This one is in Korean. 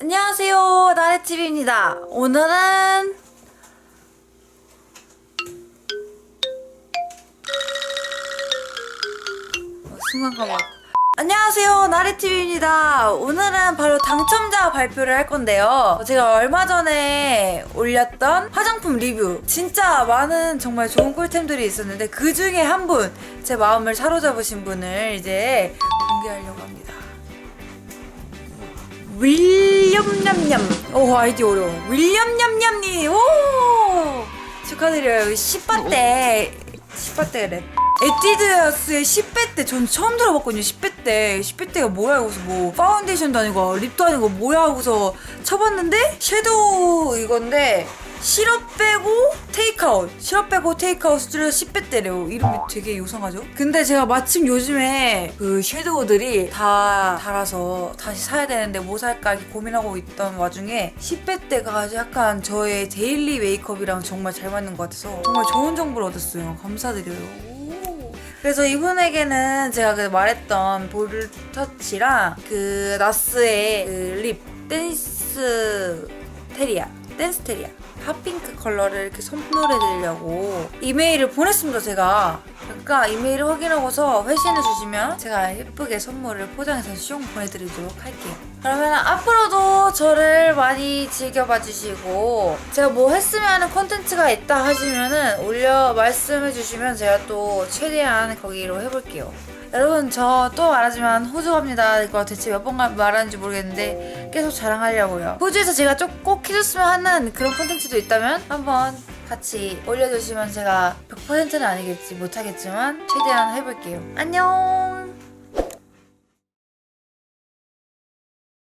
안녕하세요. 나래TV입니다. 오늘은 어, 순간 까먹 안녕하세요. 나래TV입니다. 오늘은 바로 당첨자 발표를 할 건데요. 제가 얼마 전에 올렸던 화장품 리뷰. 진짜 많은 정말 좋은 꿀템들이 있었는데 그 중에 한 분 제 마음을 사로잡으신 분을 이제 공개하려고 합니다. 윌 리엄 냠냠. 오 아이디 어려워. 윌리엄 냠냠님. 오 축하드려요. 10바 때 10바 때래. 에뛰드스의 10배 때 전 처음 들어봤거든요. 10배 때 10배 때가 뭐야 하고서 뭐 파운데이션도 아니고 립도 아니고 뭐야 하고서 쳐봤는데 섀도우 이건데 시럽 빼고 테이크아웃. 시럽 빼고 테이크아웃 줄여서 10배 때래요 이름이 되게 요상하죠? 근데 제가 마침 요즘에 그 섀도우들이 다 달아서 다시 사야 되는데 뭐 살까 이렇게 고민하고 있던 와중에 10배 때가 약간 저의 데일리 메이크업이랑 정말 잘 맞는 것 같아서 정말 좋은 정보를 얻었어요. 감사드려요. 오. 그래서 이분에게는 제가 그 말했던 볼터치랑 그 나스의 그 립 댄스 테리아 댄스 테리아 핫핑크 컬러를 이렇게 선물해 드리려고 이메일을 보냈습니다 제가. 그러니까 이메일을 확인하고서 회신해 주시면 제가 예쁘게 선물을 포장해서 숑 보내드리도록 할게요. 그러면 앞으로도 저를 많이 즐겨봐 주시고 제가 뭐 했으면 하는 콘텐츠가 있다 하시면은 올려 말씀해 주시면 제가 또 최대한 거기로 해볼게요. 여러분 저 또 말하지만 호주 갑니다. 이거 대체 몇 번 말하는지 모르겠는데 계속 자랑하려고요. 호주에서 제가 좀꼭 해줬으면 하는 그런 콘텐츠도 있다면 한번 같이 올려주시면 제가 100%는 아니겠지 못하겠지만 최대한 해볼게요. 안녕